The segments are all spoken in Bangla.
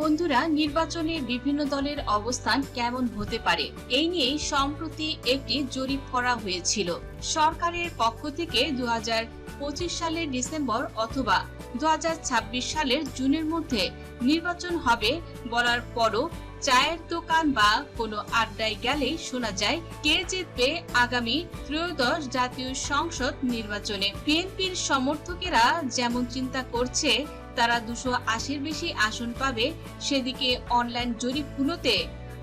বন্ধুরা, নির্বাচনে বিভিন্ন দলের অবস্থান কেমন হতে পারে? এই নিয়ে সম্প্রতি একটি জরিপ করা হয়েছিল। সরকারের পক্ষ থেকে দু পঁচিশ সালের ডিসেম্বর অথবা দু হাজার ছাব্বিশ সালের জুনের মধ্যে নির্বাচন হবে বলার পরও চায়ের দোকান বা কোনো আড্ডায় গেলেই শোনা যায়, কে জিতবে আগামী ত্রয়োদশ জাতীয় সংসদ নির্বাচনে। বিএনপির সমর্থকেরা যেমন চিন্তা করছে তারা দুশো আশির বেশি আসন পাবে সেদিকে অনলাইন জরিপগুলোতে।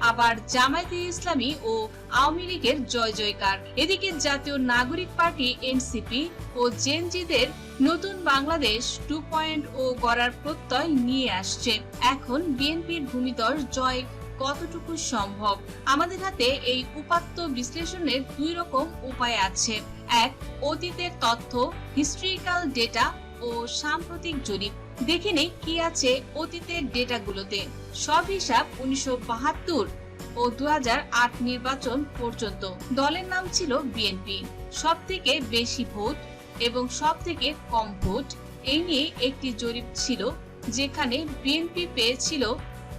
আবার জামায়াতে ইসলামী ও আওয়ামী লীগের জয় জয়কার। এদিকে জাতীয় নাগরিক পার্টি এনসিপি ও জেনজিদের নতুন বাংলাদেশ টু পয়েন্ট ও গড়ার প্রত্যয় নিয়ে আসছে। এখন বিএনপির ভূমিদর জয় কতটুকু সম্ভব? আমাদের হাতে এই উপাত্ত বিশ্লেষণের দুই রকম উপায় আছে। এক, অতীতের তথ্য, হিস্ট্রিক্যাল ডেটা ও সাম্প্রতিক জরিপ। দেখে নেই কি আছে অতীতের ডেটাগুলোতে। সব হিসাব উনিশশো বাহাত্তর ও দু হাজার আট নির্বাচন পর্যন্ত। দলের নাম ছিল বিএনপি। সব থেকে বেশি ভোট এবং সব থেকে কম ভোট, এই নিয়ে একটি জরিপ ছিল, যেখানে বিএনপি পেয়েছিল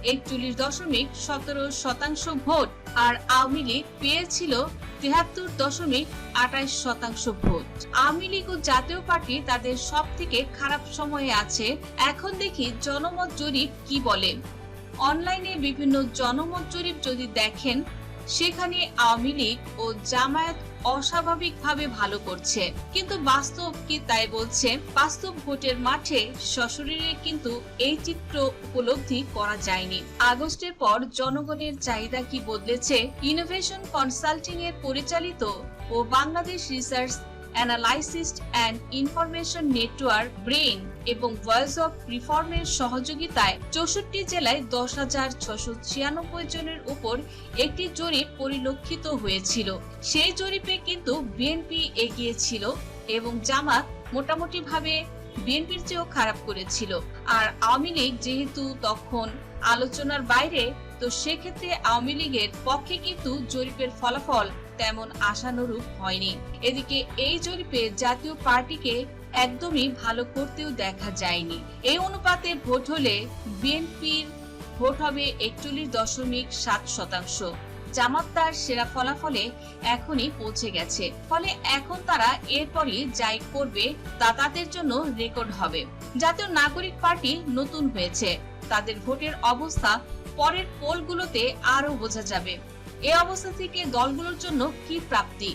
একচল্লিশ দশমিক সতেরো শতাংশ ভোট আর আওয়ামী লীগ পেয়েছিল তেহাত্তর দশমিক আঠাশ শতাংশ ভোট। আওয়ামী লীগ ও জাতীয় পার্টি তাদের সব থেকে খারাপ সময়ে আছে। এখন দেখি জনমত জরিপ কি বলে। অনলাইনে বিভিন্ন জনমত জরিপ যদি দেখেন, সেখানে আওয়ামী লীগ ও জামায়াত অস্বাভাবিকভাবে ভালো করছে। কিন্তু বাস্তব কি তাই বলছে? বাস্তব ভোটের মাঠে সশরীরে কিন্তু এই চিত্র উপলব্ধি করা যায়নি। আগস্টের পর জনগণের চাহিদা কি বদলেছে? ইনোভেশন কনসাল্টিং এর পরিচালিত ও Bangladesh research analysis and information network brain এবং ভয়েস অফ রিফর্মের সহযোগিতায় চৌষট্টি জেলায় দশ হাজার ছশো ছিয়ানব্বই জনের উপর একটি জরিপ পরিলক্ষিত হয়েছিল। সেই জরিপে কিন্তু বিএনপি এগিয়ে ছিল এবং জামাত মোটামুটি ভাবে বিএনপির চেয়েও খারাপ করেছিল। আর আওয়ামী লীগ যেহেতু তখন আলোচনার বাইরে তো সেক্ষেত্রে আওয়ামী লীগের পক্ষে কিন্তু জরিপের ফলাফল তেমন আশানুরূপ হয়নি। এদিকে এই জরিপে জাতীয় পার্টিকে একদমই ভালো করতেও দেখা যায়নি। এই অনুপাতে ভোট হলে বিএনপির ভোট হবে একচল্লিশ দশমিক সাত শতাংশ। জামাত তার সেরা ফলাফলে এখনই পৌঁছে গেছে। ফলে এখন তারা এরপরই যাই করবে তা তাদের জন্য রেকর্ড হবে। জাতীয় নাগরিক পার্টি নতুন হয়েছে। তাদের ভোটের অবস্থা পরের পোলগুলোতে আরও বোঝা যাবে। এ অবস্থা থেকে দলগুলোর জন্য কি প্রাপ্তি?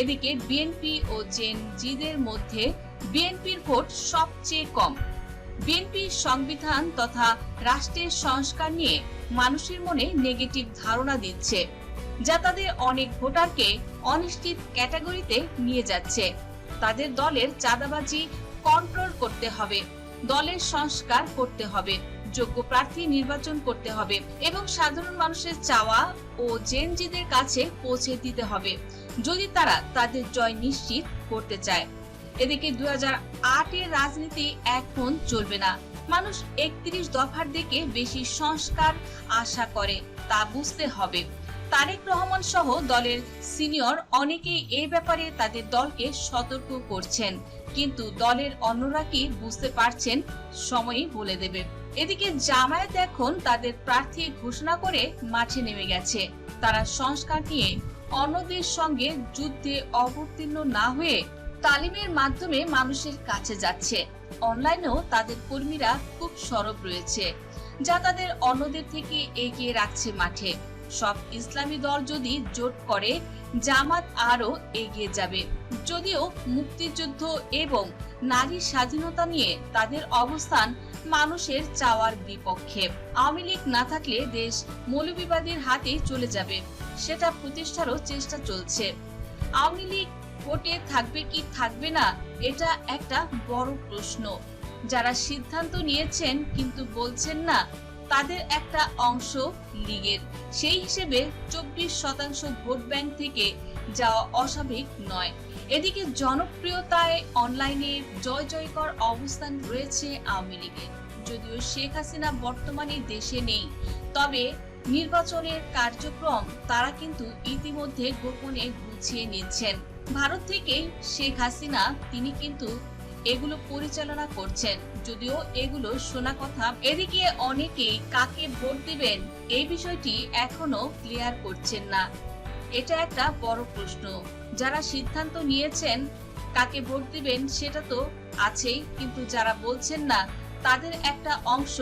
এদিকে বিএনপি ও জেন জিদের মধ্যে বিএনপির ভোট সবচেয়ে কম। বিএনপি সংবিধান তথা রাষ্ট্রের সংস্কার নিয়ে মানুষের মনে নেগেটিভ ধারণা দিচ্ছে, যা তাদের অনেক ভোটারকে অনিশ্চিত ক্যাটাগরিতে নিয়ে যাচ্ছে। তাদের দলের চাঁদাবাজি কন্ট্রোল করতে হবে, দলের সংস্কার করতে হবে। যোগ্য প্রার্থী নির্বাচন করতে হবে এবং সাধারণ মানুষের চাওয়া ও জেনজিদের কাছে পৌঁছে দিতে হবে, যদি তারা তাদের জয় নিশ্চিত করতে চায়। এদিকে দুই এর রাজনীতি এখন চলবে না। মানুষ একত্রিশ দফার দিকে বেশি সংস্কার আশা করে, তা বুঝতে হবে। তারেক রহমান সহ দলের সিনিয়র অনেকেই এ ব্যাপারে তাদের দলকে সতর্ক করছেন, কিন্তু দলের অন্যরা কি বুঝতে পারছেন, সময়ই বলে দেবে। এদিকে জামায়াত এখন তাদের প্রার্থী ঘোষণা করে মাঠে নেমে গেছে। তারা সংস্কার নিয়ে অন্যদের সঙ্গে যুদ্ধে অবতীর্ণ না হয়ে তালিমের মাধ্যমে মানুষের কাছে যাচ্ছে। অনলাইনেও তাদের কর্মীরা খুব সরব রয়েছে, যা তাদের অন্যদের থেকে এগিয়ে রাখছে মাঠে। সব ইসলামী দল যদি জোট করে জামাত আরও এগিয়ে যাবে। যদিও মুক্তিযুদ্ধ এবং নারী স্বাধীনতা নিয়ে তাদের অবস্থান মানুষের চাওয়ার বিপক্ষে। আওয়ামী লীগ না থাকলে দেশ মৌলবিবাদীর হাতে চলে যাবে, সেটা প্রতিষ্ঠারও চেষ্টা চলছে। আওয়ামী লীগ ভোটে থাকবে কি থাকবে না, এটা একটা বড় প্রশ্ন। যারা সিদ্ধান্ত নিয়েছেন কিন্তু বলছেন না তাদের একটা অংশ লীগের। সেই হিসেবে চব্বিশ শতাংশ ভোট ব্যাংক থেকে যাওয়া অস্বাভাবিক নয়। এদিকে জনপ্রিয়তায় অনলাইনে জয় জয়কর অবস্থান রয়েছে আওয়ামী লীগের। যদিও শেখ হাসিনা বর্তমানে দেশে নেই, তবে নির্বাচনের কার্যক্রম তারা কিন্তু ইতিমধ্যে গোপনে গুছিয়ে নিচ্ছেন। ভারত থেকে শেখ হাসিনা, তিনি কিন্তু এগুলো পরিচালনা করছেন। যদিও এগুলো শোনা কথা। এদিকে অনেকেই কাকে ভোট দিবেন এই বিষয়টি এখনও ক্লিয়ার করছেন না। এটা একটা বড় প্রশ্ন। যারা সিদ্ধান্ত নিয়েছেন কাকে ভোট দিবেন সেটা তো আছেই, কিন্তু যারা বলছেন না, তাদের একটা অংশ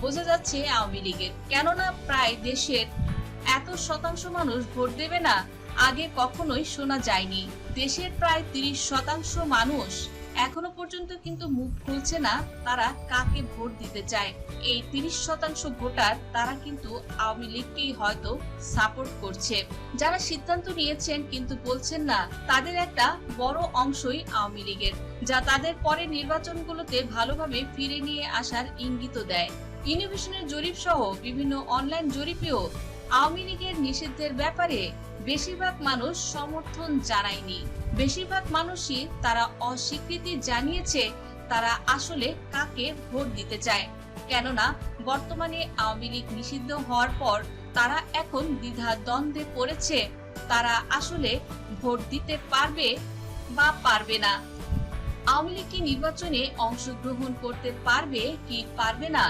বোঝা যাচ্ছে আওয়ামী লীগের। কেননা প্রায় দেশের এত শতাংশ মানুষ ভোট দেবে না, আগে কখনোই শোনা যায়নি। দেশের প্রায় তিরিশ শতাংশ মানুষ এখনও পর্যন্ত কিন্তু মুখ খুলছে না, তারা কাকে ভোট দিতে চায়? এই তিরিশ শতাংশ ভোটার তারা কিন্তু আওয়ামী লীগকেই হয়তো সাপোর্ট করছে। যারা সিদ্ধান্ত নিয়েছেন কিন্তু বলছেন না, তাদের একটা বড় অংশই আওয়ামী লীগের, যা তাদের পরে নির্বাচনগুলোতে ভালোভাবে ফিরে নিয়ে আসার ইঙ্গিত দেয়। ইনোভেশনের জরিপ সহ বিভিন্ন অনলাইন জরিপেও আওয়ামী লীগের নিষিদ্ধের ব্যাপারে বেশিরভাগ মানুষ সমর্থন জানায়নি। বেশিরভাগ মানুষই তারা অস্বীকৃতি জানিয়েছে, তারা আসলে কাকে ভোট দিতে চায়। কেননা, বর্তমানে আওয়ামী লীগ নিষিদ্ধ হওয়ার পর তারা এখন দ্বিধা দ্বন্দ্বে পড়েছে। তারা আসলে ভোট দিতে পারবে বা পারবে না। আওয়ামী লীগ কি নির্বাচনে অংশগ্রহণ করতে পারবে কি পারবে না,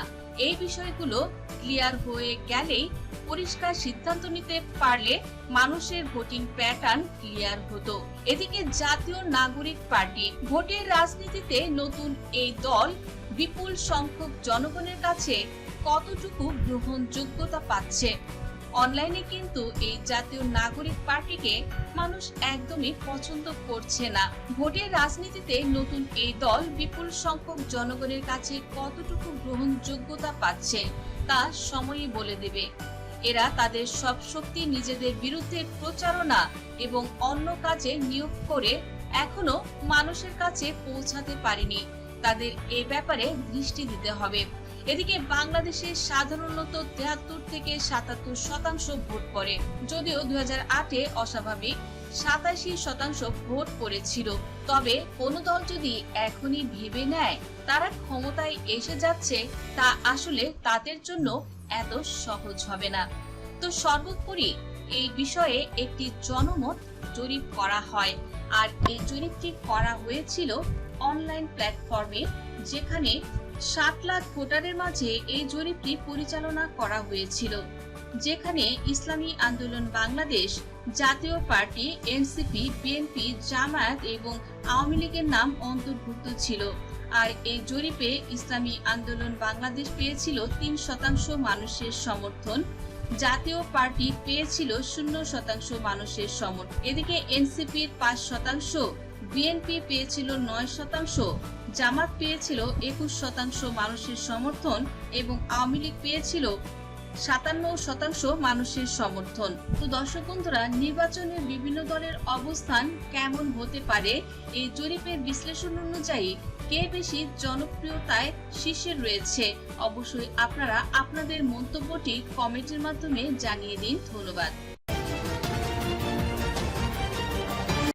এই বিষয়গুলো ক্লিয়ার হয়ে গেলেই পরিষ্কার সিদ্ধান্ত নিতে পারলে মানুষের ভোটিং প্যাটার্ন ক্লিয়ার হতো। এদিকে জাতীয় নাগরিক পার্টি ভোটের রাজনীতিতে নতুন এই দল বিপুল সংখ্যক জনগণের কাছে কতটুকু গ্রহণযোগ্যতা পাচ্ছে? অনলাইনে কিন্তু এই জাতীয় নাগরিক পার্টিকে মানুষ একদমই পছন্দ করছে না। ভোটের রাজনীতিতে নতুন এই দল বিপুল সংখ্যক জনগণের কাছে কতটুকু গ্রহণযোগ্যতা পাচ্ছে? তা সময়ই বলে দেবে। এরা তাদের সব শক্তি নিজেদের বিরুদ্ধে প্রচারণা এবং অন্য কাজে নিয়োগ করে এখনও মানুষের কাছে পৌঁছাতে পারেনি। তাদের এ ব্যাপারে দৃষ্টি দিতে হবে। এদিকে বাংলাদেশে সাধারণত তেহাত্তর থেকে সাতাত্তর শতাংশ ভোট পড়ে, যদিও দুই হাজার আটে অস্বাভাবিক। সাতাশি শতাংশ ভোট পড়েছিল। তবে কোন দল যদি এখনই ভেবে নেয় তারা ক্ষমতায় এসে যাচ্ছে, তা আসলে তাদের জন্য এত সহজ হবে না। তো সর্বোপরি এই বিষয়ে একটি জনমত জরিপ করা হয়। আর এই জরিপটি করা হয়েছিল অনলাইন প্ল্যাটফর্মে, যেখানে সাত লাখ ভোটারের মাঝে এই জরিপটি পরিচালনা করা হয়েছিল, যেখানে ইসলামী আন্দোলন বাংলাদেশ জাতীয় পার্টি, এনসিপি, বিএনপি, জামায়াত এবং আওয়ামী লীগের নাম অন্তর্ভুক্ত ছিল। আর এই জরিপে ইসলামী আন্দোলন বাংলাদেশ পেয়েছিল তিন শতাংশ মানুষের সমর্থন। জাতীয় পার্টি পেয়েছিল শূন্য শতাংশ মানুষের সমর্থন। এদিকে এনসিপির পাঁচ শতাংশ, বিএনপি পেয়েছিল নয় শতাংশ জামাত পেয়েছিল একুশ শতাংশ মানুষের সমর্থন এবং আওয়ামী লীগ পেয়েছিল সাতান্ন শতাংশ মানুষের সমর্থন। তো দর্শক বন্ধুরা, নির্বাচনে বিভিন্ন দলের অবস্থান কেমন হতে পারে এই জরিপের বিশ্লেষণ অনুযায়ী কে বেশি জনপ্রিয়তায় শীর্ষে রয়েছে? অবশ্যই আপনারা আপনাদের মন্তব্যটি কমেন্টের মাধ্যমে জানিয়ে দিন। ধন্যবাদ।